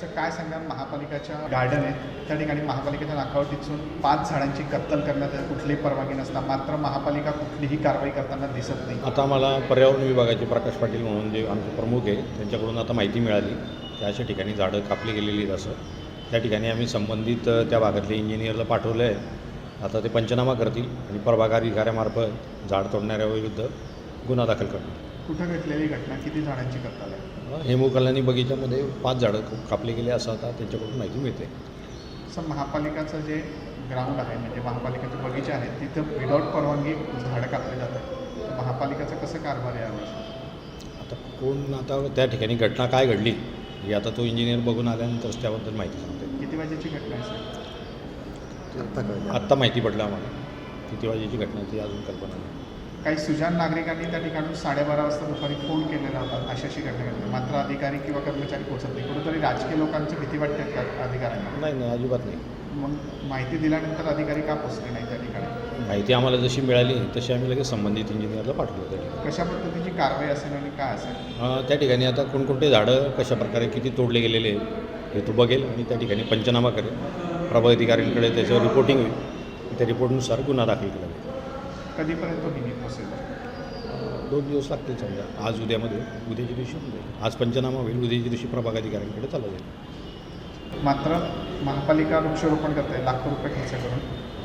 Sir काय सांगणार महापालिकाच्या garden आहे त्या ठिकाणी महापालिकेच्या नाकावर पाच झाडांची कत्तल करण्यात आली, कुठलीही परवानगी नसता. मात्र महापालिका कुठलीही कारवाई करताना दिसत नाही. आता मला पर्यावरण विभागाचे प्रकाश पाटील म्हणून जे आमचे प्रमुख आहे त्यांच्याकडून आता माहिती मिळाली. की अशा ठिकाणी झाडं कापली गेलेली आहेत असं. त्या ठिकाणी आम्ही संबंधित त्या भागातले इंजिनियरला पाठवलं आहे आता ते पंचनामा करतील आणि प्रभाग अधिकाऱ्यामार्फत झाड तोडणाऱ्याविरुद्ध गुन्हा दाखल करतील कुठं घडलेली घटना? किती झाडांची कत्तल आहे? हेमू कल्याणी बगीच्यामध्ये पाच झाडं कापली गेली असं आता त्यांच्याकडून माहिती मिळते. सर महापालिकाचं जे ग्राउंड आहे म्हणजे महापालिकेचे बगीचे आहेत तिथं विदाऊट परवानगी झाडं कापली जातात. तर महापालिकेचं कसं कारभार यावर आता कोण आता त्या ठिकाणी घटना काय घडली ही आता तो इंजिनियर बघून आल्यानंतरच त्याबद्दल माहिती सांगते. किती वाजेची घटना आहे सर आत्ता माहिती पडलं आम्हाला. किती वाजेची घटना ती अजून कल्पना नाही. काही सुजान नागरिकांनी त्या ठिकाणी साडेबारा वाजता दुपारी फोन केलेला होता अशी अशी घटना घडली. मात्र अधिकारी किंवा कर्मचारी पोहोचत नाही. कुठेतरी राजकीय लोकांची भीती वाटते का अधिकाऱ्यांना. नाही नाही अजिबात नाही. मग माहिती दिल्यानंतर अधिकारी का पोचले नाही त्या ठिकाणी? माहिती आम्हाला जशी मिळाली तशी आम्ही लगेच संबंधित इंजिनियरला पाठवलं त्या ठिकाणी. कशा पद्धतीची कारवाई असेल आणि काय असेल? त्या ठिकाणी आता कोणकोणते झाडं कशा प्रकारे किती तोडले गेलेले आहेत हे तो बघेल आणि त्या ठिकाणी पंचनामा करेल. प्रभाग अधिकाऱ्यांकडे त्याच्यावर रिपोर्टिंग होईल. त्या रिपोर्टनुसार गुन्हा दाखल केला जाईल. कधीपर्यंत तो निधी पोचेल अं, दोन दिवस लागतील समजा. आज उद्यामध्ये. उद्याच्या दिवशी होऊन जाईल. आज पंचनामा होईल. उद्याच्या दिवशी प्रभाग अधिकाऱ्यांकडे चालू जाईल मात्र महापालिका वृक्षारोपण करते लाखो रुपये खर्च करून.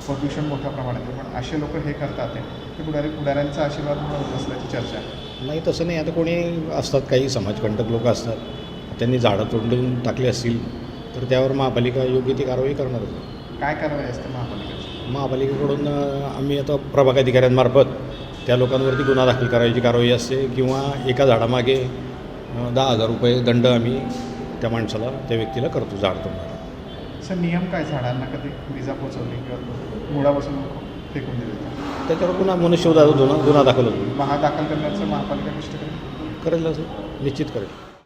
प्रदूषण मोठ्या प्रमाणात आहे. पण असे लोक हे करतात ते पुढारी पुढाऱ्यांचा आशीर्वाद म्हणून असल्याची चर्चा आहे. नाही तसं नाही. आता कोणी असतात काही समाजकंटक लोक असतात. त्यांनी झाडं तोडून टाकली असतील तर त्यावर महापालिका योग्य ती कारवाई करणारच काय कारवाई असते महापालिकेची महापालिकेकडून आम्ही आता प्रभाग अधिकाऱ्यांमार्फत त्या लोकांवरती गुन्हा दाखल करायची कारवाई असते किंवा एका झाडामागे दहा हजार रुपये दंड आम्ही त्या माणसाला त्या व्यक्तीला करतो झाड तोडणारा. सर नियम काय झाडांना कधी विजा पोचवली किंवा मुळापासून फेकून दिले? त्याच्यावर पुन्हा मनुष्यवधा गुन्हा गुन्हा दाखल होतो. महा दाखल करण्याचं महापालिका निष्ठ करेल? करेल असं निश्चित करेल.